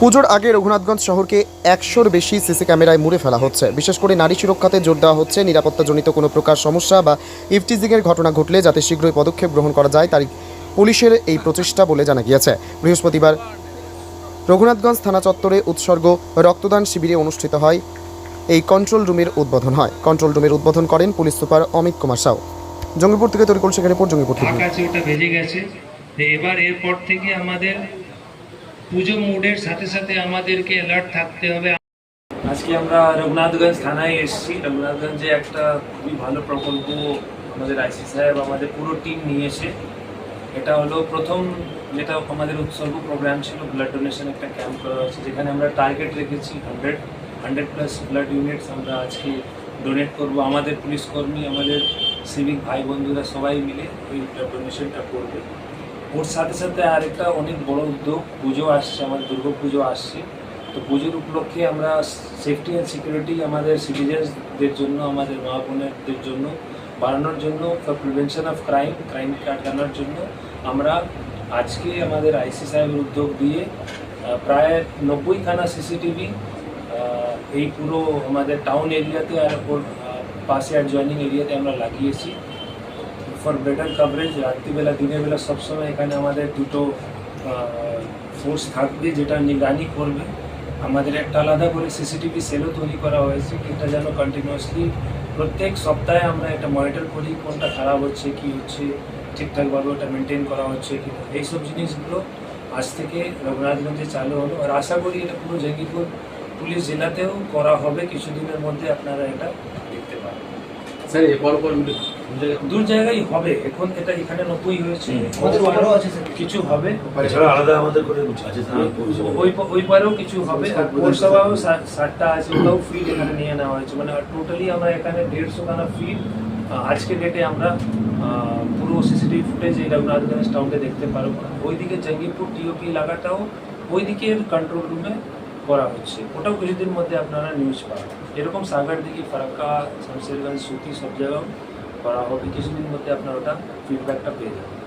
পুজোর আগে রঘুনাথগঞ্জ শহরকে একশোর বেশি সিসি ক্যামেরায় মুড়ে ফেলা হচ্ছে। বিশেষ করে নারী সুরক্ষাতে জোর দেওয়া হচ্ছে। নিরাপত্তাজনিত কোনো প্রকার সমস্যা বা ইফটিজিংয়ের ঘটনা ঘটলে যাতে শীঘ্রই পদক্ষেপ গ্রহণ করা যায় তার পুলিশের এই প্রচেষ্টা বলে জানা গিয়েছে। বৃহস্পতিবার রঘুনাথগঞ্জ থানা চত্বরে উৎসর্গ রক্তদান শিবিরে অনুষ্ঠিত হয়। এই কন্ট্রোল রুমের উদ্বোধন হয়। কন্ট্রোল রুমের উদ্বোধন করেন পুলিশ সুপার অমিত কুমার সাউ। জঙ্গিপুর থেকে তরিকুল শেখের রিপোর্ট জঙ্গিপুর থেকে এবার এরপর থেকে আমাদের পুজো মুডের সাথে সাথে আমাদেরকে অ্যালার্ট থাকতে হবে। আজকে আমরা রঘুনাথগঞ্জ থানায় এসেছি। রঘুনাথগঞ্জে একটা খুবই ভালো প্রকল্প আমাদের আইসি সাহেব, আমাদের পুরো টিম নিয়েছে। এটা হলো প্রথম যেটা আমাদের উৎসর্গ প্রোগ্রাম ছিল ব্লাড ডোনেশন একটা ক্যাম্প করা হয়েছে, যেখানে আমরা টার্গেট রেখেছি hundred hundred plus blood units আমরা আজকে ডোনেট করব। আমাদের পুলিশ কর্মী, আমাদের সিভিক ভাই বন্ধুরা সবাই মিলে ওই ব্লাড ডোনেশনটা করবে। ওর সাথে সাথে আরেকটা অনেক বড় উদ্যোগ, পুজো আসছে, আমাদের দুর্গা পুজো আসছে। তো পুজোর উপলক্ষে আমরা সেফটি অ্যান্ড সিকিউরিটি আমাদের সিটিজেন্সদের জন্য, আমাদের মা বোনেদের জন্য, বাড়ানোর জন্য for prevention of crime crime কাটানোর জন্য আমরা আজকে আমাদের আইসি সাহেবের উদ্যোগ দিয়ে প্রায় নব্বইখানা সিসিটিভি এই পুরো আমাদের টাউন এরিয়াতে আর ওর পাশে অ্যাডজয়নিং এরিয়াতে আমরা লাগিয়েছি। ফর বেটার কাভারেজ রাত্রিবেলা দিনের বেলা সবসময় এখানে আমাদের দুটো ফোর্স থাকবে যেটা নিগরানি করবে। আমাদের একটা আলাদা করে সিসিটিভি সেলও তৈরি করা হয়েছে, এটা যেন কন্টিনিউয়াসলি প্রত্যেক সপ্তাহে আমরা এটা মনিটর করি, কোনটা খারাপ হচ্ছে, কি হচ্ছে, ঠিকঠাকভাবে ওটা মেনটেন করা হচ্ছে কি। এইসব জিনিসগুলো আজ থেকে রঘুনাথগঞ্জে চালু হলো। আর আশা করি এটা পুরো জঙ্গিপুর পুলিশ জেলাতেও করা হবে, কিছুদিনের মধ্যে আপনারা এটা দেখতে পাবেন। স্যার এরপর পর দূর জায়গায় হবে। এখন এটা এখানে নব্বই হয়েছে। কিছু হবে। আলাদা আমাদের করে আছে ওই ওই পারেও কিছু হবে। আর পৌরসভাও ষাটটা আছে ওটাও ফিড এখানে নিয়ে নেওয়া হয়েছে। মানে টোটালি আমরা এখানে দেড়শো খানা ফিড আজকে ডেটে আমরা আহ, পুরো সিসিটিভি ফুটেজ এই রঘুনাথগঞ্জ টাউনকে দেখতে পারব। না ওইদিকে জঙ্গিপুর টিওপি এলাকাটাও ওই দিকের কন্ট্রোল রুমে করা হচ্ছে, ওটাও কিছুদিন মধ্যে আপনারা নিউজ পাবেন। এরকম সাগর দিকে ফারাক্কা শামশেরগঞ্জ সুতি সব জায়গাও করা হবে, কিছুদিন মধ্যে আপনারা ওটা ফিডব্যাকটা পেয়ে যাবেন।